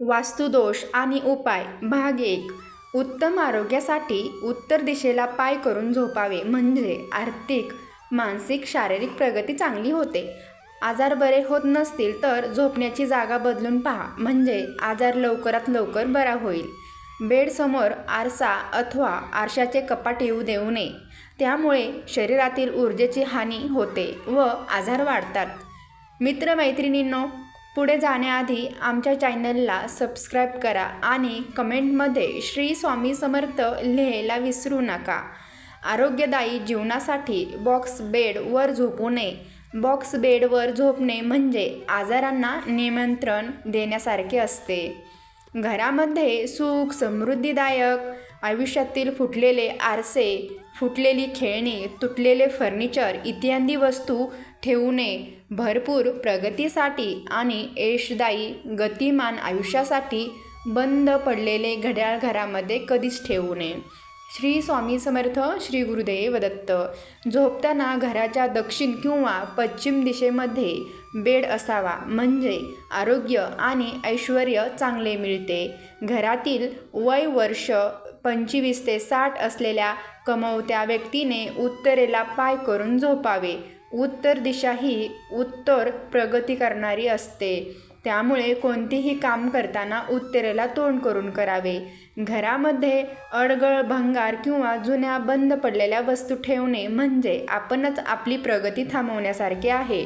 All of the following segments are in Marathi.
वास्तुदोष आणि उपाय. भाग एक. उत्तम आरोग्यासाठी उत्तर दिशेला पाय करून झोपावे. म्हणजे आर्थिक मानसिक शारीरिक प्रगती चांगली होते. आजार बरे होत नसतील तर झोपण्याची जागा बदलून पहा. म्हणजे आजार लवकरात लवकर बरा होईल. बेडसमोर आरसा अथवा आरशाचे कपाट येऊ देऊ नये. त्यामुळे शरीरातील ऊर्जेची हानी होते व आजार वाढतात. मित्रमैत्रिणींनो पुढे जाण्याआधी आमच्या चॅनलला सबस्क्राईब करा आणि कमेंटमध्ये श्री स्वामी समर्थ लिहायला विसरू नका. आरोग्यदायी जीवनासाठी बॉक्स बेडवर झोपू नये. बॉक्स बेडवर झोपणे म्हणजे आजारांना निमंत्रण देण्यासारखे असते. घरामध्ये सुख समृद्धीदायक आयुष्यातील फुटलेले आरसे फुटलेली खेळणी तुटलेले फर्निचर इत्यादी वस्तू ठेवू नये भरपूर प्रगतीसाठी आणि यशदायी गतिमान आयुष्यासाठी बंद पडलेले घड्याळ घरामध्ये कधीच ठेवू नये. श्री स्वामी समर्थ श्री गुरुदेव दत्त. झोपताना घराच्या दक्षिण किंवा पश्चिम दिशेमध्ये बेड असावा. म्हणजे आरोग्य आणि ऐश्वर चांगले मिळते. घरातील वय वर्ष पंचवीस ते साठ असलेल्या कमवत्या व्यक्तीने उत्तरेला पाय करून झोपावे. उत्तर दिशा ही उत्तर प्रगती करणारी असते. त्यामुळे कोणतेही काम करताना उत्तरेला तोंड करून करावे. घरामध्ये अडगळ भंगार किंवा जुन्या बंद पडलेल्या वस्तू ठेवणे म्हणजे आपणच आपली प्रगती थांबवण्यासारखे आहे.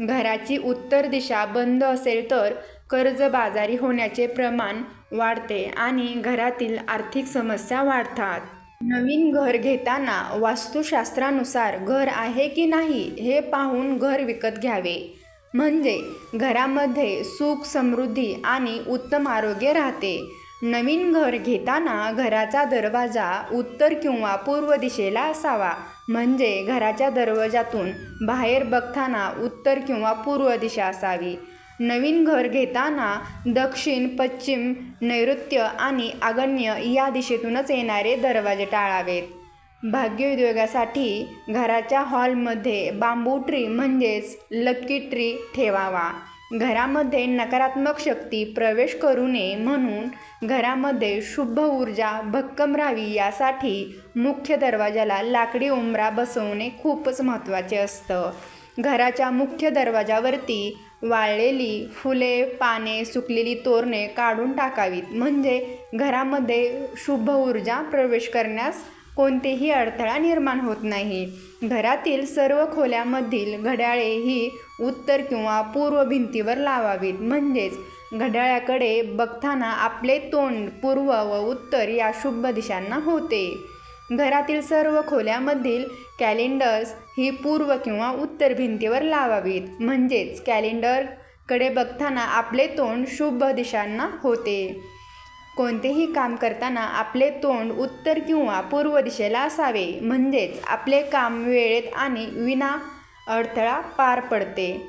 घराची उत्तर दिशा बंद असेल तर कर्जबाजारी होण्याचे प्रमाण वाढते आणि घरातील आर्थिक समस्या वाढतात. नवीन घर घेताना वास्तुशास्त्रानुसार घर आहे की नाही हे पाहून घर विकत घ्यावे. म्हणजे घरामध्ये सुख समृद्धी आणि उत्तम आरोग्य राहते. नवीन घर घेताना घराचा दरवाजा उत्तर किंवा पूर्व दिशेला असावा. म्हणजे घराच्या दरवाजातून बाहेर बघताना उत्तर किंवा पूर्व दिशा असावी. नवीन घर घेताना दक्षिण पश्चिम नैऋत्य आणि आग्नेय या दिशेतूनच येणारे दरवाजे टाळावेत. भाग्योद्योगासाठी घराच्या हॉलमध्ये बांबू ट्री म्हणजेच लक्की ट्री ठेवावा. घरामध्ये नकारात्मक शक्ती प्रवेश करू नये म्हणून घरामध्ये शुभ ऊर्जा भक्कम राहावी यासाठी मुख्य दरवाजाला लाकडी उंबरा बसवणे खूपच महत्त्वाचे असतं. घराच्या मुख्य दरवाजावरती वाळलेली फुले पाने सुकलेली तोरणे काढून टाकावीत. म्हणजे घरामध्ये शुभ ऊर्जा प्रवेश करण्यास कोणतेही अडथळा निर्माण होत नाही. घरातील सर्व खोल्यामधील घड्याळे ही उत्तर किंवा पूर्व भिंतीवर लावावीत. म्हणजेच घड्याळाकडे बघताना आपले तोंड पूर्व व उत्तर या शुभ दिशांना होते. घरातील सर्व खोल्यामधील कॅलेंडर्स ही पूर्व किंवा उत्तर भिंतीवर लावावीत. म्हणजेच कॅलेंडरकडे बघताना आपले तोंड शुभ दिशांना होते. कोणतेही काम करताना आपले तोंड उत्तर किंवा पूर्व दिशेला असावे. म्हणजेच आपले काम वेळेत आणि विना अडथळा पार पडते.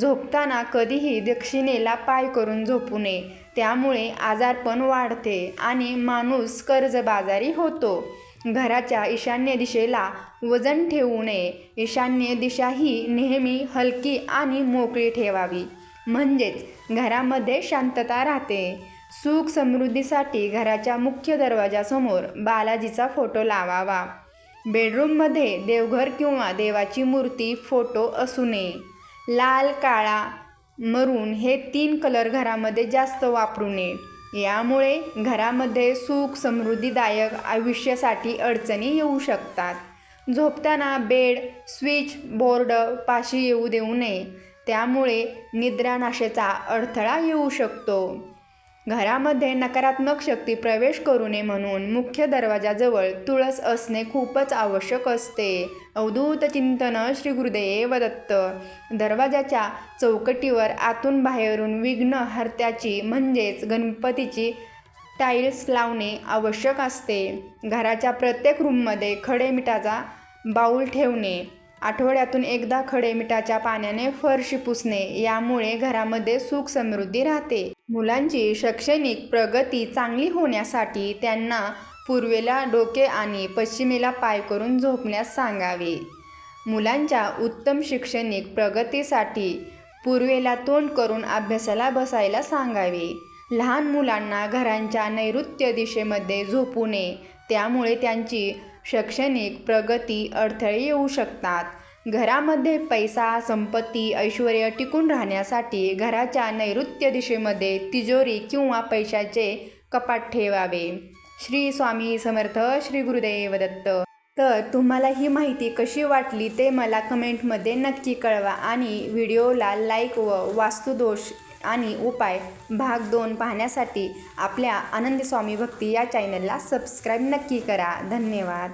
झोपताना कधीही दक्षिणेला पाय करून झोपू नये. त्यामुळे आजारपण वाढते आणि माणूस कर्जबाजारी होतो. घराच्या ईशान्य दिशेला वजन ठेवू नये. ईशान्य दिशा ही नेहमी हलकी आणि मोकळी ठेवावी. म्हणजेच घरामध्ये शांतता राहते. सुख समृद्धीसाठी घराच्या मुख्य दरवाजासमोर बालाजीचा फोटो लावावा. बेडरूममध्ये देवघर किंवा देवाची मूर्ती फोटो असू नये. लाल काळा मरून हे तीन कलर घरामध्ये जास्त वापरू नये. यामुळे घरामध्ये सुख समृद्धीदायक आयुष्यासाठी अडचणी येऊ शकतात. झोपताना बेड स्विच बोर्ड पाशी येऊ देऊ नये. त्यामुळे निद्रानाशेचा अडथळा येऊ शकतो. घरामध्ये नकारात्मक शक्ती प्रवेश करू नये म्हणून मुख्य दरवाजाजवळ तुळस असणे खूपच आवश्यक असते. अवधूत चिंतन श्री गुरुदेव दत्त. दरवाजाच्या चौकटीवर आतून बाहेरून विघ्न हरत्याची म्हणजेच गणपतीची टाईल्स लावणे आवश्यक असते. घराच्या प्रत्येक रूममध्ये खडे मिठाचा बाऊल ठेवणे आठवड्यातून एकदा खडे मिठाच्या पाण्याने फरशी पुसणे यामुळे घरामध्ये सुख समृद्धी राहते. मुलांची शैक्षणिक प्रगती चांगली होण्यासाठी त्यांना पूर्वेला डोके आणि पश्चिमेला पाय करून झोपण्यास सांगावे. मुलांच्या उत्तम शैक्षणिक प्रगतीसाठी पूर्वेला तोंड करून अभ्यासाला बसायला सांगावे. लहान मुलांना घरांच्या नैऋत्य दिशेमध्ये झोपू नये त्यामुळे त्यांची शैक्षणिक प्रगती अडथळे येऊ शकतात. घरामध्ये पैसा संपत्ती ऐश्वर टिकून राहण्यासाठी घराच्या नैऋत्य दिशेमध्ये तिजोरी किंवा पैशाचे कपाट ठेवावे. श्री स्वामी समर्थ श्री गुरुदेव दत्त. तर तुम्हाला ही माहिती कशी वाटली ते मला कमेंटमध्ये नक्की कळवा आणि व्हिडिओला लाईक व वास्तुदोष आणि उपाय भाग दोन पाहण्यासाठी आपल्या आनंदी स्वामी भक्ती या चॅनलला सबस्क्राईब नक्की करा. धन्यवाद.